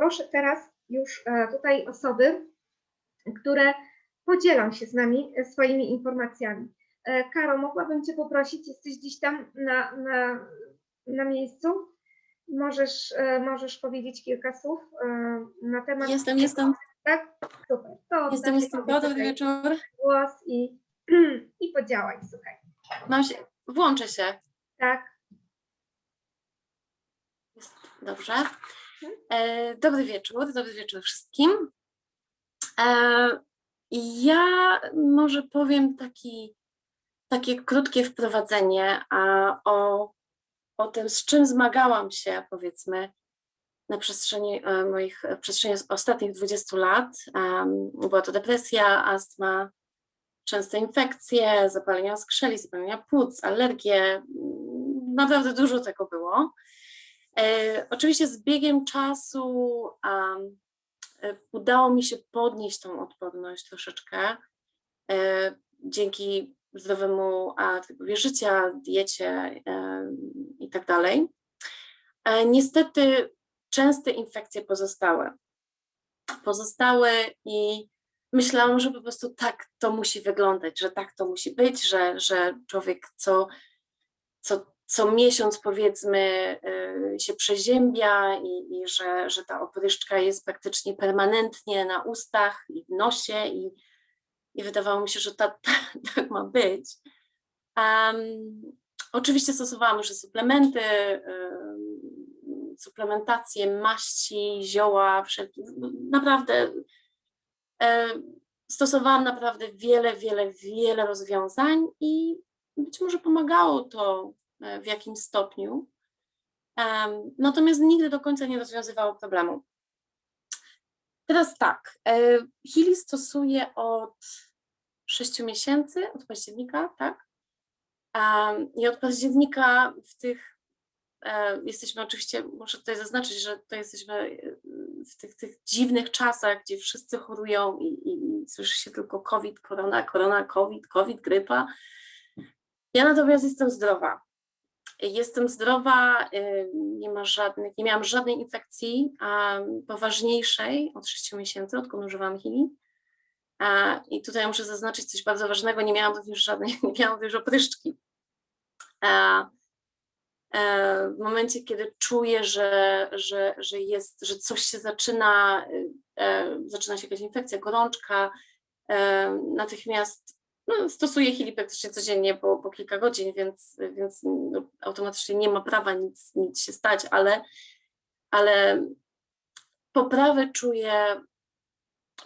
proszę teraz już e, tutaj osoby, które podzielą się z nami e, swoimi informacjami. E, Karo, mogłabym Cię poprosić, jesteś gdzieś tam na, na, na miejscu? Możesz, możesz powiedzieć kilka słów na temat. Jestem, jestem, Tak? Super. To jestem, jestem. Dobry wieczór. Głos i, i podziałaj, słuchaj. Mam się, włączę się. Tak, Jest, dobrze. E, dobry wieczór, dobry wieczór wszystkim. E, ja może powiem taki, takie krótkie wprowadzenie o, o tym, z czym zmagałam się, powiedzmy, na przestrzeni e, moich, przestrzeni ostatnich 20 lat. Była to depresja, astma, częste infekcje, zapalenia skrzeli, zapalenia płuc, alergie. Naprawdę dużo tego było. E, oczywiście z biegiem czasu e, udało mi się podnieść tą odporność troszeczkę e, dzięki zdrowemu a, życia, diecie e, i tak dalej. Niestety częste infekcje pozostały. Pozostały i myślałam, że po prostu tak to musi wyglądać, że tak to musi być, że, że człowiek co, co, co miesiąc powiedzmy y, się przeziębia i, i że, że ta opryszczka jest praktycznie permanentnie na ustach i w nosie i, i wydawało mi się, że tak, tak ma być. Em, oczywiście stosowałam już suplementy, ym, suplementację, maści, zioła, wszelkie, naprawdę e, stosowałam naprawdę wiele, wiele, wiele rozwiązań i być może pomagało to w jakimś stopniu. Natomiast nigdy do końca nie rozwiązywało problemu. Teraz tak, e, Healy stosuję od 6 miesięcy, od października, tak? I od października w tych, e, jesteśmy oczywiście, muszę tutaj zaznaczyć, że to jesteśmy e, w tych, tych dziwnych czasach, gdzie wszyscy chorują i, i, i słyszy się tylko COVID, korona, korona, COVID, COVID, grypa. Ja natomiast jestem zdrowa. Jestem zdrowa, y, nie ma żadnych, nie miałam żadnej infekcji poważniejszej od 6 miesięcy, odkąd używam chili. A, I tutaj muszę zaznaczyć coś bardzo ważnego, nie miałam również żadnej, nie miałam również opryszczki. E, w momencie, kiedy czuję, że, że, że jest, że coś się zaczyna, y, e, zaczyna się jakaś infekcja, gorączka, e, natychmiast no, stosuję chili praktycznie codziennie po, po kilka godzin, więc, więc no, automatycznie nie ma prawa nic, nic się stać, ale, ale poprawę czuję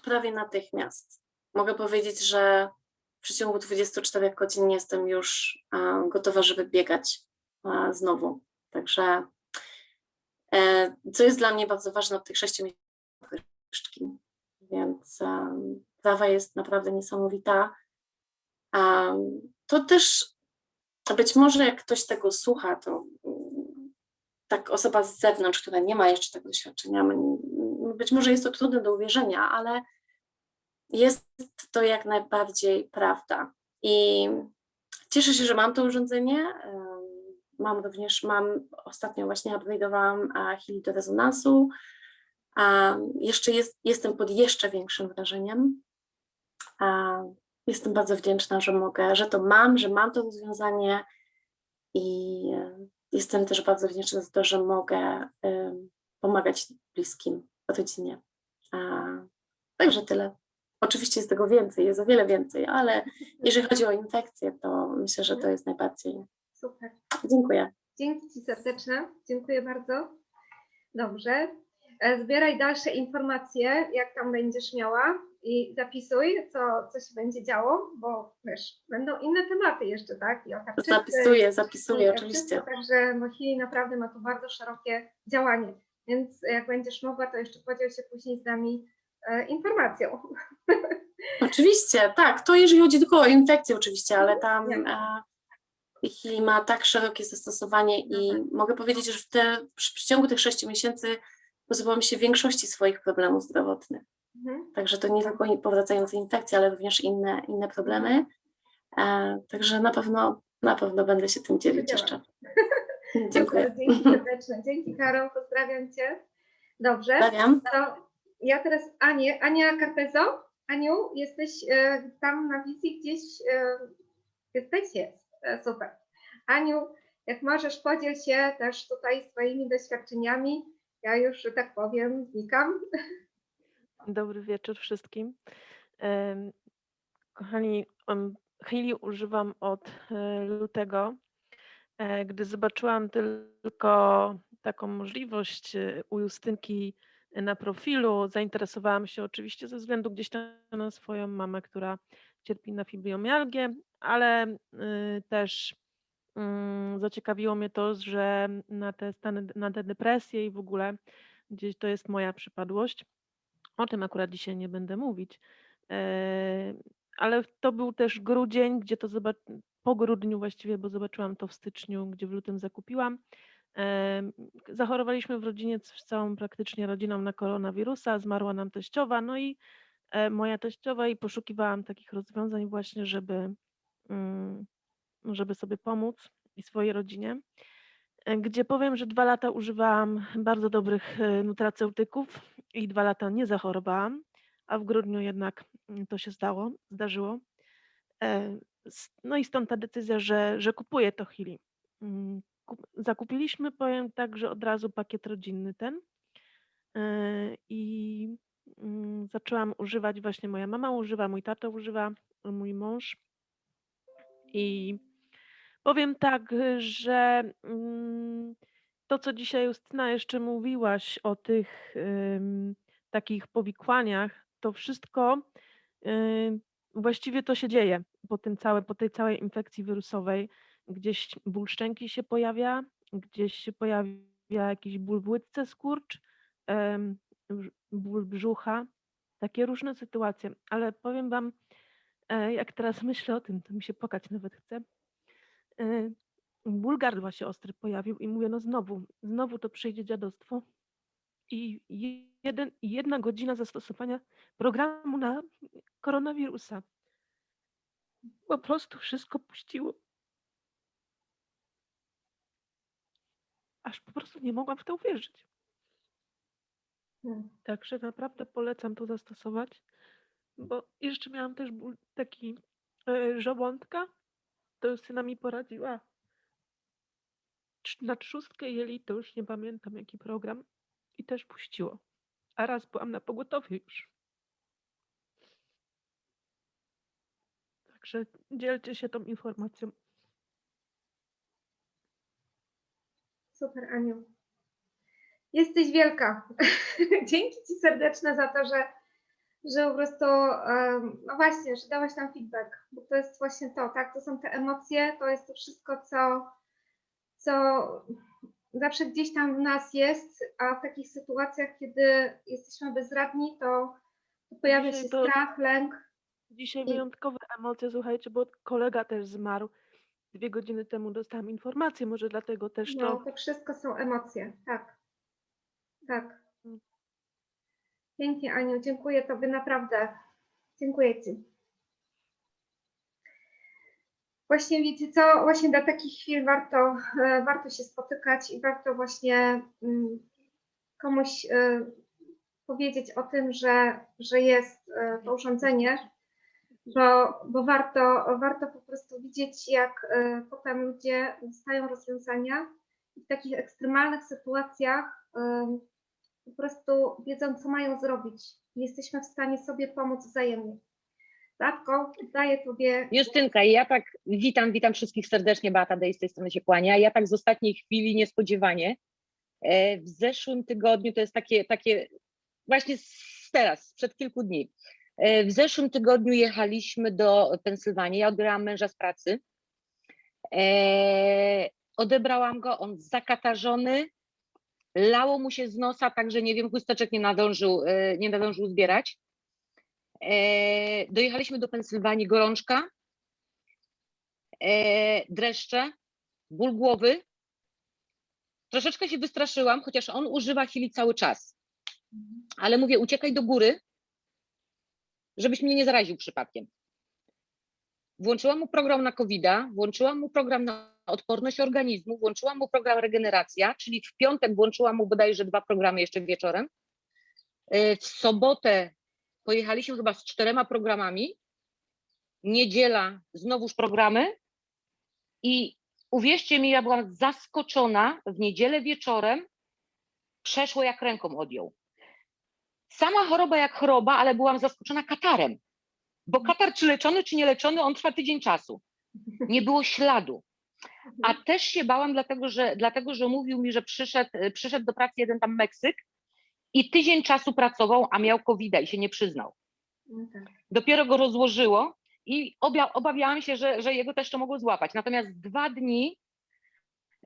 prawie natychmiast. Mogę powiedzieć, że w przeciągu 24 godzin jestem już gotowa, żeby biegać znowu. Także e, co jest dla mnie bardzo ważne od tych 6 miesięcy, więc prawa jest naprawdę niesamowita. To też być może jak ktoś tego słucha, to mm, tak osoba z zewnątrz, która nie ma jeszcze tego doświadczenia, być może jest to trudne do uwierzenia, ale jest to jak najbardziej prawda. I cieszę się, że mam to urządzenie. Mam również, mam ostatnio właśnie upgrade'owałam Healy do rezonansu. A, jeszcze jest, jestem pod jeszcze większym wrażeniem. Jestem bardzo wdzięczna, że mogę, że to mam, że mam to rozwiązanie i e, jestem też bardzo wdzięczna za to, że mogę em, pomagać bliskim, rodzinie. A, Także tyle. Oczywiście jest tego więcej, jest o wiele więcej, ale jeżeli chodzi o infekcje, to myślę, że to jest najbardziej. super. Dziękuję. Dzięki Ci serdeczne. Dziękuję bardzo. Dobrze. E, Zbieraj dalsze informacje, jak tam będziesz miała i zapisuj, co, co się będzie działo, bo wiesz, będą inne tematy jeszcze, tak? I o tarczycy, Zapisuję, zapisuję oczywiście. Także Mohili naprawdę ma tu bardzo szerokie działanie, więc jak będziesz mogła, to jeszcze podziel się później z nami e, informacją. Oczywiście, tak. To jeżeli chodzi tylko o infekcję oczywiście, ale tam Jasne. e, Chili ma tak szerokie zastosowanie i Mhm. mogę powiedzieć, że w, te, w przeciągu tych 6 miesięcy pozbyłam się większości swoich problemów zdrowotnych. Mhm. Także to nie tylko powracające infekcje, ale również inne, inne problemy. E, także na pewno, na pewno będę się tym dzielić jeszcze. Dziękuję. Dzięki serdeczne. Dzięki Karol, pozdrawiam Cię. Dobrze. Stawiam. To ja teraz Anię, Ania Carpezo. Aniu, jesteś e, tam na wizji gdzieś? E, jesteś? Jest. E, super. Aniu, jak możesz, podziel się też tutaj swoimi doświadczeniami. Ja już, że tak powiem, znikam. Dobry wieczór wszystkim. Kochani, em, Healy używam od e, lutego, e, gdy zobaczyłam tylko taką możliwość e, u Justynki na profilu. Zainteresowałam się oczywiście ze względu gdzieś tam na swoją mamę, która cierpi na fibromialgię, ale y, też mm, zaciekawiło mnie to, że na te stany, na te depresje i w ogóle gdzieś to jest moja przypadłość. O tym akurat dzisiaj nie będę mówić. E, Ale to był też grudzień, gdzie to zobac... po grudniu właściwie, bo zobaczyłam to w styczniu, gdzie w lutym zakupiłam. Zachorowaliśmy w rodzinie z całą praktycznie rodziną na koronawirusa, zmarła nam teściowa, no i e, moja teściowa i poszukiwałam takich rozwiązań właśnie, żeby, mm, żeby sobie pomóc i swojej rodzinie e, gdzie powiem, że dwa lata używałam bardzo dobrych nutraceutyków i dwa lata nie zachorowałam, a w grudniu jednak mm, to się zdało, zdarzyło. E, No i stąd ta decyzja, że, że kupuję to Chili. Mm, kup- Zakupiliśmy, powiem tak, że od razu pakiet rodzinny ten e, i mm, zaczęłam używać, właśnie moja mama używa, mój tato używa, mój mąż i Powiem tak, że to, co dzisiaj Justyna jeszcze mówiłaś o tych takich powikłaniach, to wszystko właściwie to się dzieje po tym całe, po tej całej infekcji wirusowej. Gdzieś ból szczęki się pojawia, gdzieś się pojawia jakiś ból w łydce, skurcz, ból brzucha, takie różne sytuacje. Ale powiem Wam, e, jak teraz myślę o tym, to mi się płakać nawet chce e, ból gardła się ostry pojawił i mówię, no znowu, znowu to przyjdzie dziadostwo. I je- jeden, jedna godzina zastosowania programu na koronawirusa. Po prostu wszystko puściło. Aż po prostu nie mogłam w to uwierzyć. Także naprawdę polecam to zastosować, bo jeszcze miałam też ból taki e, żołądka, to Justyna mi poradziła na trzustkę jeli, to już nie pamiętam jaki program i też puściło. A raz byłam na pogotowiu już. Także dzielcie się tą informacją. Super, Aniu. Jesteś wielka. Dzięki Ci serdeczne za to, że, że po prostu, no właśnie, że dałaś nam feedback, bo to jest właśnie to, tak? To są te emocje, to jest to wszystko, co, co zawsze gdzieś tam w nas jest, a w takich sytuacjach, kiedy jesteśmy bezradni, to, to pojawia Dzisiaj się to- strach, lęk. Dzisiaj I- wyjątkowe emocje, słuchajcie, bo kolega też zmarł. Dwie godziny temu dostałam informację, może dlatego też No, to. to wszystko są emocje, tak. Tak. Mm. Pięknie, Aniu, dziękuję Tobie naprawdę. Dziękuję Ci. Właśnie wiecie co, właśnie dla takich chwil warto, e, warto się spotykać i warto właśnie mm, komuś e, powiedzieć o tym, że, że jest e, to urządzenie, bo, bo warto, warto po prostu widzieć, jak potem ludzie dostają rozwiązania i w takich ekstremalnych sytuacjach po prostu wiedzą, co mają zrobić. Jesteśmy w stanie sobie pomóc wzajemnie. Radko, daję Tobie. Justynka, ja tak witam, witam wszystkich serdecznie, Beata Dej z tej strony się kłania. Ja tak z ostatniej chwili niespodziewanie e, w zeszłym tygodniu, to jest takie, takie właśnie teraz, sprzed kilku dni, e, w zeszłym tygodniu jechaliśmy do Pensylwanii, ja odbierałam męża z pracy, e, odebrałam go, on zakatarzony, lało mu się z nosa, także nie wiem, chusteczek nie nadążył, nie nadążył zbierać. E, dojechaliśmy do Pensylwanii, gorączka, e, dreszcze, ból głowy. Troszeczkę się wystraszyłam, chociaż on używa chwili cały czas. Ale mówię, uciekaj do góry, żebyś mnie nie zaraził przypadkiem. Włączyłam mu program na covid włączyłam mu program na odporność organizmu, włączyłam mu program regeneracja, czyli w piątek włączyłam mu bodajże dwa programy jeszcze wieczorem. E, W sobotę pojechaliśmy chyba z czterema programami. Niedziela znowuż programy. I uwierzcie mi, ja byłam zaskoczona w niedzielę wieczorem. Przeszło jak ręką odjął. Sama choroba jak choroba, ale byłam zaskoczona katarem. Bo katar czy leczony, czy nie leczony, on trwa tydzień czasu. Nie było śladu. A też się bałam, dlatego że, dlatego, że mówił mi, że przyszedł, przyszedł do pracy jeden tam Meksyk i tydzień czasu pracował, a miał covid i się nie przyznał. No tak. Dopiero go rozłożyło i obia, obawiałam się, że, że jego też to mogło złapać. Natomiast dwa dni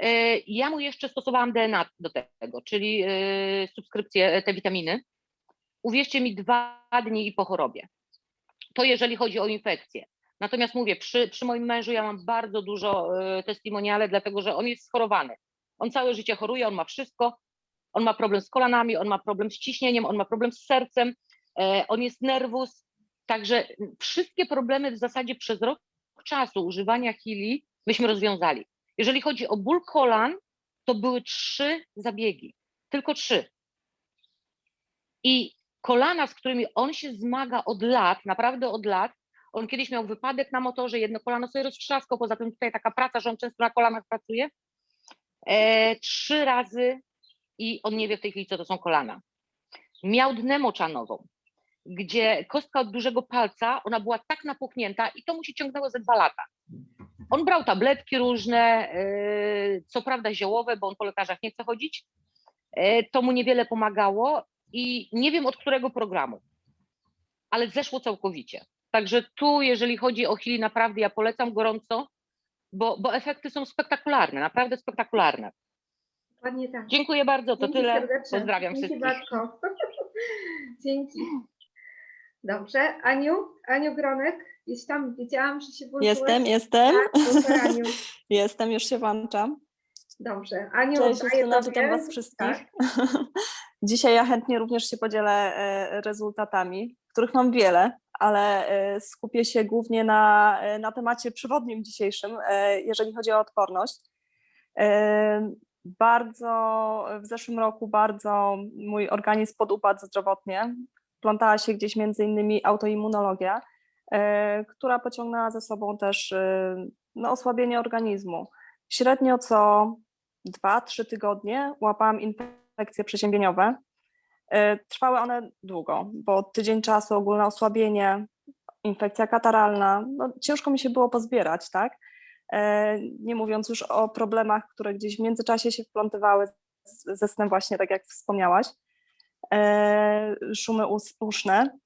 e, ja mu jeszcze stosowałam DNA do tego, czyli e, subskrypcję, e, te witaminy. Uwierzcie mi, dwa dni i po chorobie. To jeżeli chodzi o infekcję. Natomiast mówię, przy, przy moim mężu ja mam bardzo dużo e, testimoniale, dlatego że on jest schorowany. On całe życie choruje, on ma wszystko. On ma problem z kolanami, on ma problem z ciśnieniem, on ma problem z sercem, e, on jest nerwus. Także wszystkie problemy w zasadzie przez rok czasu używania chili myśmy rozwiązali. Jeżeli chodzi o ból kolan, to były trzy zabiegi, tylko trzy. I kolana, z którymi on się zmaga od lat, naprawdę od lat, on kiedyś miał wypadek na motorze, jedno kolano sobie roztrzaskał, poza tym tutaj taka praca, że on często na kolanach pracuje. E, trzy razy i on nie wie w tej chwili, co to są kolana. Miał dnę moczanową, gdzie kostka od dużego palca, ona była tak napuchnięta i to mu się ciągnęło ze dwa lata. On brał tabletki różne, yy, co prawda ziołowe, bo on po lekarzach nie chce chodzić. Yy, To mu niewiele pomagało i nie wiem od którego programu, ale zeszło całkowicie. Także tu, jeżeli chodzi o chwili, naprawdę ja polecam gorąco, bo, bo efekty są spektakularne, naprawdę spektakularne. Dokładnie tak. Dziękuję bardzo, to Dzięki tyle. serdecznie. Pozdrawiam Dzięki wszystkich. Bartko. Dzięki. Dobrze. Aniu, Aniu Gronek, gdzieś tam widziałam, że się włączyłeś. Jestem, jestem. Tak, Aniu. Jestem, już się włączam. Dobrze. Aniu, Cześć, Justyna, witam Was wszystkich. Tak. Dzisiaj ja chętnie również się podzielę e, rezultatami, których mam wiele, ale e, skupię się głównie na, e, na temacie przewodnim dzisiejszym, jeżeli chodzi o odporność. Bardzo w zeszłym roku bardzo mój organizm podupadł zdrowotnie. Plątała się gdzieś między innymi autoimmunologia, e, która pociągnęła ze sobą też e, no, osłabienie organizmu. Średnio co 2-3 tygodnie łapałam infekcje przeziębieniowe. E, Trwały one długo, bo tydzień czasu ogólne osłabienie, infekcja kataralna, no ciężko mi się było pozbierać, tak? E, Nie mówiąc już o problemach, które gdzieś w międzyczasie się wplątywały ze snem właśnie, tak jak wspomniałaś. E, Szumy us- uszne.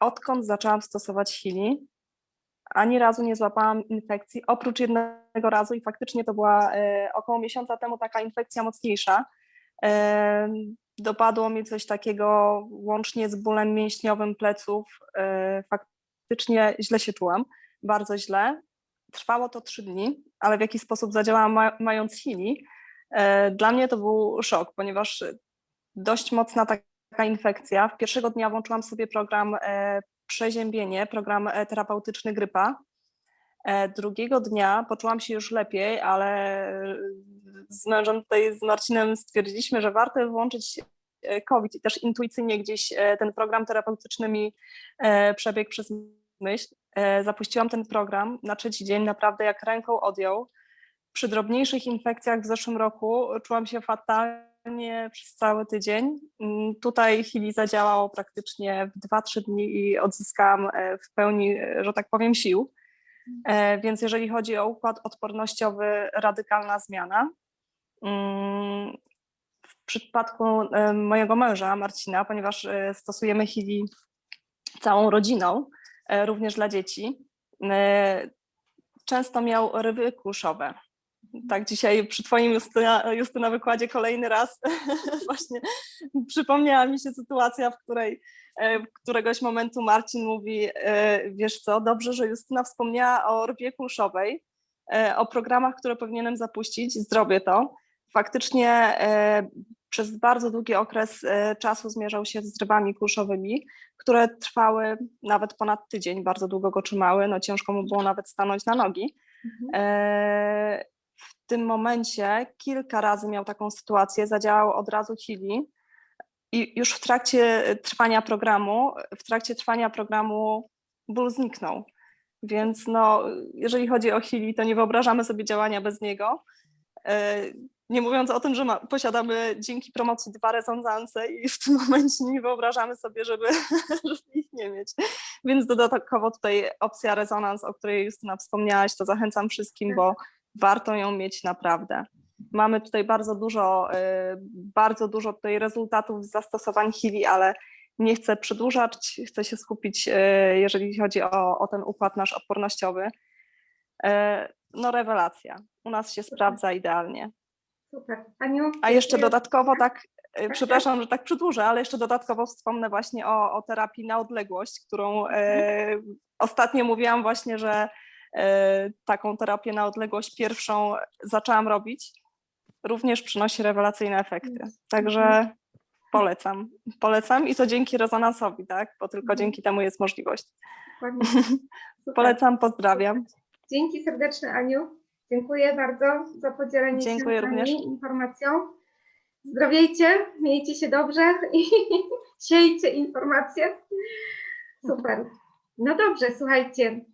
Odkąd zaczęłam stosować chili, ani razu nie złapałam infekcji, oprócz jednego razu i faktycznie to była e, około miesiąca temu taka infekcja mocniejsza. Dopadło mi coś takiego łącznie z bólem mięśniowym pleców. Faktycznie źle się czułam, bardzo źle. Trwało to trzy dni, ale w jaki sposób zadziałałam ma, mając chili, e, dla mnie to był szok, ponieważ dość mocna taka infekcja. W pierwszego dnia włączyłam sobie program e, przeziębienie, program e, terapeutyczny grypa. Drugiego dnia poczułam się już lepiej, ale z mężem tutaj, z Marcinem stwierdziliśmy, że warto włączyć COVID i też intuicyjnie gdzieś ten program terapeutyczny mi przebiegł przez myśl. E, Zapuściłam ten program na trzeci dzień, naprawdę jak ręką odjął. Przy drobniejszych infekcjach w zeszłym roku czułam się fatalnie przez cały tydzień. Mm, Tutaj chwili zadziałało praktycznie w 2-3 dni i odzyskałam e, w pełni, e, że tak powiem, sił. Więc jeżeli chodzi o układ odpornościowy, radykalna zmiana. Mm, W przypadku mojego męża, Marcina, ponieważ stosujemy chili całą rodziną, również dla dzieci, e, często miał rywy kuszowe. Tak, dzisiaj przy Twoim Justyna, Justyna wykładzie kolejny raz właśnie przypomniała mi się sytuacja, w której e, któregoś momentu Marcin mówi, e, wiesz co, dobrze, że Justyna wspomniała o rwie kulszowej, e, o programach, które powinienem zapuścić, zrobię to. Faktycznie e, przez bardzo długi okres e, czasu zmierzał się z zrywami kurszowymi, które trwały nawet ponad tydzień, bardzo długo go trzymały, no ciężko mu było nawet stanąć na nogi. Mhm. E, W tym momencie kilka razy miał taką sytuację, zadziałał od razu Chili i już w trakcie trwania programu, w trakcie trwania programu ból zniknął. Więc no, jeżeli chodzi o Chili, to nie wyobrażamy sobie działania bez niego. Nie mówiąc o tym, że ma, posiadamy dzięki promocji dwa rezonanse i w tym momencie nie wyobrażamy sobie, żeby, żeby ich nie mieć. Więc dodatkowo tutaj opcja rezonans, o której Justyna wspomniałaś, to zachęcam wszystkim, bo warto ją mieć naprawdę. Mamy tutaj bardzo dużo, y, bardzo dużo tutaj rezultatów z zastosowań Chili, ale nie chcę przedłużać, chcę się skupić, y, jeżeli chodzi o, o ten układ nasz odpornościowy. Y, No rewelacja, u nas się sprawdza idealnie. Super. Aniu? A jeszcze dodatkowo tak, y, przepraszam, że tak przedłużę, ale jeszcze dodatkowo wspomnę właśnie o, o terapii na odległość, którą e, ostatnio mówiłam właśnie, że e, taką terapię na odległość pierwszą zaczęłam robić. Również przynosi rewelacyjne efekty. Także polecam. Polecam i to dzięki rezonansowi, tak? Bo tylko Mhm. dzięki temu jest możliwość. Polecam, pozdrawiam. Dzięki serdeczne Aniu. Dziękuję bardzo za podzielenie Dziękuję się z nami również. informacją. Zdrowiejcie, miejcie się dobrze i siejcie informacje. Super. No dobrze, słuchajcie.